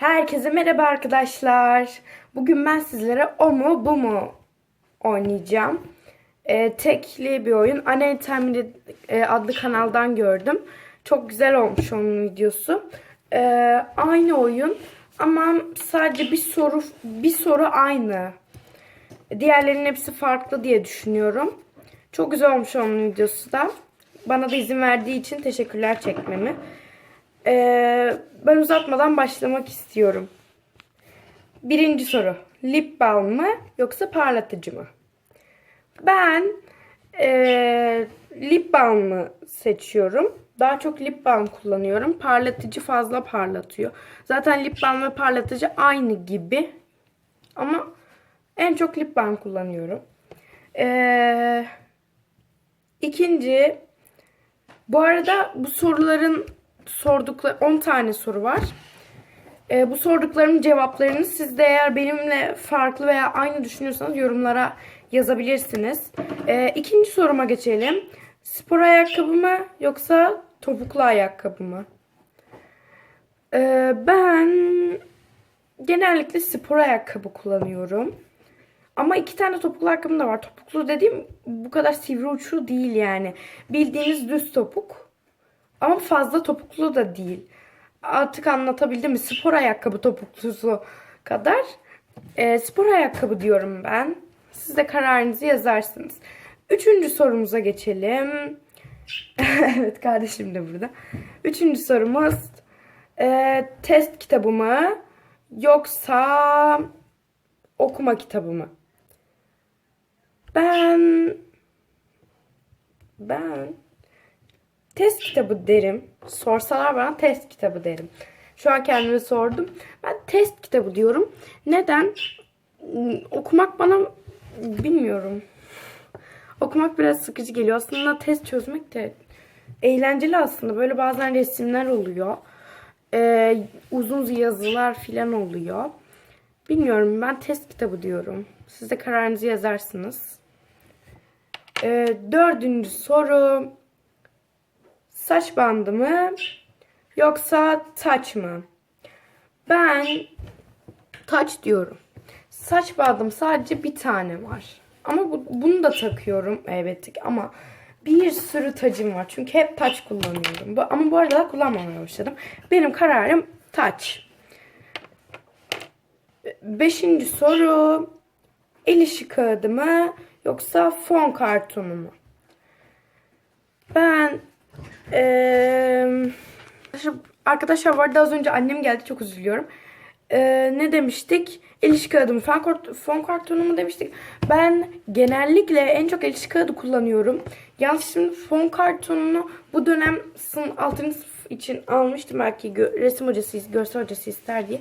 Herkese merhaba arkadaşlar. Bugün ben sizlere o mu bu mu oynayacağım. Ee, tekli bir oyun. Anne Termini e, adlı kanaldan gördüm. Çok güzel olmuş onun videosu. Ee, aynı oyun ama sadece bir soru bir soru aynı. Diğerlerinin hepsi farklı diye düşünüyorum. Çok güzel olmuş onun videosu da. Bana da izin verdiği için teşekkürler çekmemi. Ee, ben uzatmadan başlamak istiyorum. Birinci soru. Lip balm mı yoksa parlatıcı mı? Ben ee, lip balmı seçiyorum. Daha çok lip balm kullanıyorum. Parlatıcı fazla parlatıyor. Zaten lip balm ve parlatıcı aynı gibi. Ama en çok lip balm kullanıyorum. Ee, ikinci bu arada bu soruların sordukları 10 tane soru var. Ee, bu sorduklarımın cevaplarını siz de eğer benimle farklı veya aynı düşünüyorsanız yorumlara yazabilirsiniz. Ee, ikinci soruma geçelim. Spor ayakkabı mı yoksa topuklu ayakkabı mı? Ee, ben genellikle spor ayakkabı kullanıyorum. Ama iki tane topuklu ayakkabım da var. Topuklu dediğim bu kadar sivri uçlu değil yani. Bildiğiniz düz topuk. Ama fazla topuklu da değil. Artık anlatabildim mi? Spor ayakkabı topuklusu kadar. Ee, spor ayakkabı diyorum ben. Siz de kararınızı yazarsınız. Üçüncü sorumuza geçelim. evet kardeşim de burada. Üçüncü sorumuz. Ee, test kitabı mı? Yoksa okuma kitabı mı? Ben ben test kitabı derim. Sorsalar bana test kitabı derim. Şu an kendime sordum. Ben test kitabı diyorum. Neden? Okumak bana bilmiyorum. Okumak biraz sıkıcı geliyor. Aslında test çözmek de eğlenceli aslında. Böyle bazen resimler oluyor. Ee, uzun yazılar filan oluyor. Bilmiyorum ben test kitabı diyorum. Siz de kararınızı yazarsınız. Ee, dördüncü soru. Saç bandı mı? Yoksa taç mı? Ben taç diyorum. Saç bandım sadece bir tane var. Ama bu, bunu da takıyorum elbette ki. Ama bir sürü tacım var. Çünkü hep taç kullanıyorum. Bu, ama bu arada da kullanmamaya başladım. Benim kararım taç. Beşinci soru. El işi kağıdı mı yoksa fon kartonu mu? Ben eee arkadaşlar vardı az önce annem geldi çok üzülüyorum. Eee, ne demiştik? El işi kağıdı mı? Fon, kart- fon kartonu mu demiştik? Ben genellikle en çok el işi kağıdı kullanıyorum. Yalnız şimdi fon kartonunu bu dönem sın 6. sınıf için almıştım belki resim hocası, görsel hocası ister diye.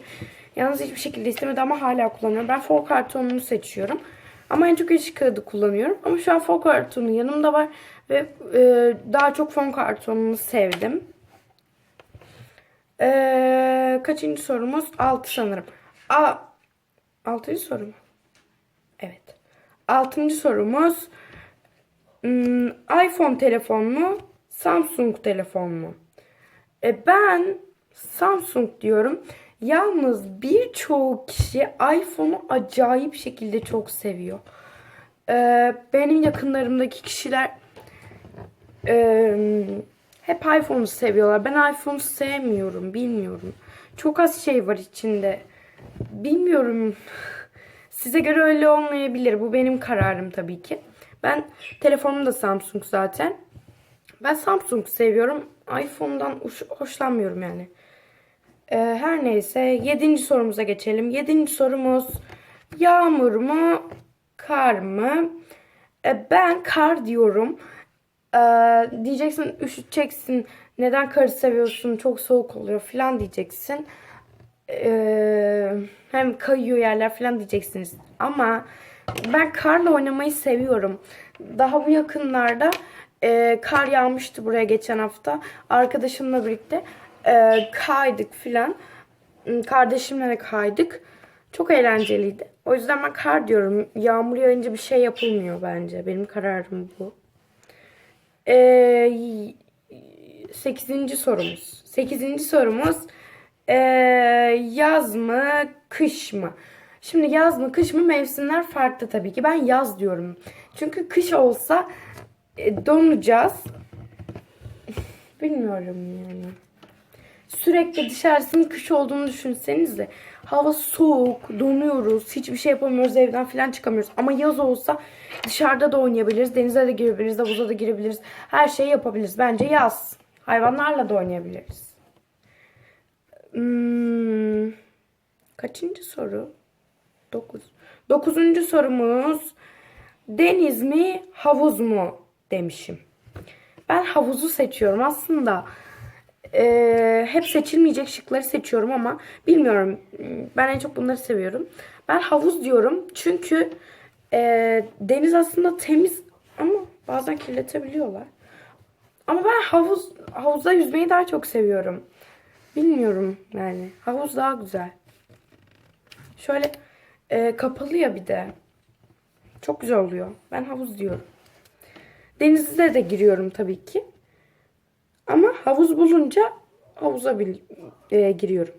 Yalnız hiçbir şekilde istemedi ama hala kullanıyorum. Ben fon kartonunu seçiyorum. Ama en çok işi kağıdı kullanıyorum. Ama şu an fon kartonu yanımda var ve e, daha çok fon kartonunu sevdim. Ee, kaçıncı sorumuz? 6 sanırım. A 6. soru mu? Evet. 6. sorumuz hmm, iPhone telefon mu? Samsung telefon mu? E ben Samsung diyorum. Yalnız birçoğu kişi iPhone'u acayip şekilde çok seviyor. Ee, benim yakınlarımdaki kişiler ee, hep iPhone'u seviyorlar. Ben iPhone'u sevmiyorum. Bilmiyorum. Çok az şey var içinde. Bilmiyorum. Size göre öyle olmayabilir. Bu benim kararım tabii ki. Ben telefonum da Samsung zaten. Ben Samsung seviyorum. iPhone'dan hoş- hoşlanmıyorum yani. Ee, her neyse. Yedinci sorumuza geçelim. Yedinci sorumuz. Yağmur mu? Kar mı? Ee, ben kar diyorum. Ee, diyeceksin üşüteceksin. Neden karı seviyorsun? Çok soğuk oluyor falan diyeceksin. Ee, hem kayıyor yerler falan diyeceksiniz. Ama ben karla oynamayı seviyorum. Daha bu yakınlarda e, kar yağmıştı buraya geçen hafta. Arkadaşımla birlikte e, kaydık filan. Hmm, Kardeşimle de kaydık. Çok eğlenceliydi. O yüzden ben kar diyorum. Yağmur yağınca bir şey yapılmıyor bence. Benim kararım bu. Ee, 8. sorumuz. 8. sorumuz. Ee, yaz mı, kış mı? Şimdi yaz mı, kış mı mevsimler farklı tabii ki. Ben yaz diyorum. Çünkü kış olsa e, donacağız. Bilmiyorum yani. Sürekli dışarısının kış olduğunu düşünsenize. Hava soğuk, donuyoruz, hiçbir şey yapamıyoruz, evden falan çıkamıyoruz. Ama yaz olsa dışarıda da oynayabiliriz, denize de girebiliriz, havuza da girebiliriz. Her şeyi yapabiliriz. Bence yaz. Hayvanlarla da oynayabiliriz. Hmm, kaçıncı soru? Dokuz. Dokuzuncu sorumuz. Deniz mi, havuz mu demişim. Ben havuzu seçiyorum. Aslında e, hep seçilmeyecek şıkları seçiyorum ama bilmiyorum. Ben en çok bunları seviyorum. Ben havuz diyorum. Çünkü e, deniz aslında temiz ama bazen kirletebiliyorlar. Ama ben havuz havuzda yüzmeyi daha çok seviyorum. Bilmiyorum yani. Havuz daha güzel. Şöyle e, kapalı ya bir de. Çok güzel oluyor. Ben havuz diyorum. Denize de giriyorum tabii ki. Ama havuz bulunca havuza bil, e, giriyorum.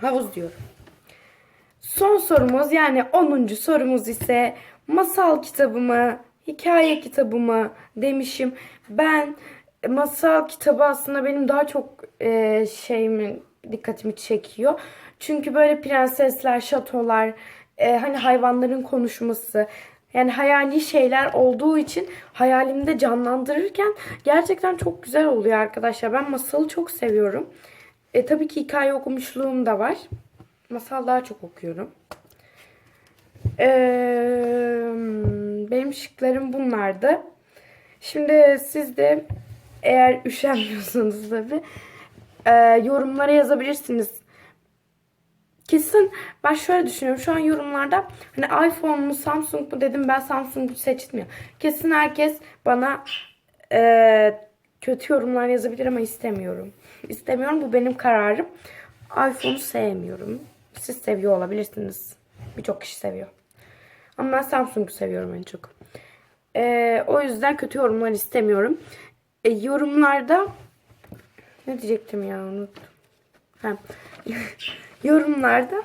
Havuz diyorum. Son sorumuz yani 10. sorumuz ise masal kitabı mı, hikaye kitabı mı demişim. Ben masal kitabı aslında benim daha çok e, şeyimi dikkatimi çekiyor. Çünkü böyle prensesler, şatolar, e, hani hayvanların konuşması, yani hayali şeyler olduğu için hayalimde canlandırırken gerçekten çok güzel oluyor arkadaşlar. Ben masalı çok seviyorum. E, tabii ki hikaye okumuşluğum da var. Masal daha çok okuyorum. E, benim şıklarım bunlardı. Şimdi siz de eğer üşenmiyorsanız tabii e, yorumlara yazabilirsiniz. Kesin ben şöyle düşünüyorum. Şu an yorumlarda hani iPhone mu Samsung mu dedim ben Samsung'u seçtim ya. Kesin herkes bana e, kötü yorumlar yazabilir ama istemiyorum. İstemiyorum bu benim kararım. iPhone'u sevmiyorum. Siz seviyor olabilirsiniz. Birçok kişi seviyor. Ama ben Samsung'u seviyorum en çok. E, o yüzden kötü yorumlar istemiyorum. E, yorumlarda ne diyecektim ya unuttum. Yorumlarda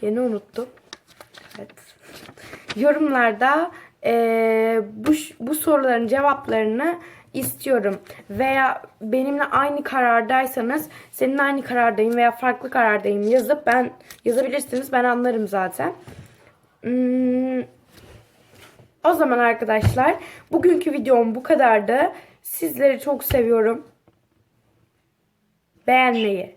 gene unuttum. Evet. Yorumlarda e, bu bu soruların cevaplarını istiyorum. Veya benimle aynı karardaysanız senin aynı karardayım veya farklı karardayım yazıp ben yazabilirsiniz. Ben anlarım zaten. Hmm, o zaman arkadaşlar bugünkü videom bu kadardı. Sizleri çok seviyorum. Beğenmeyi,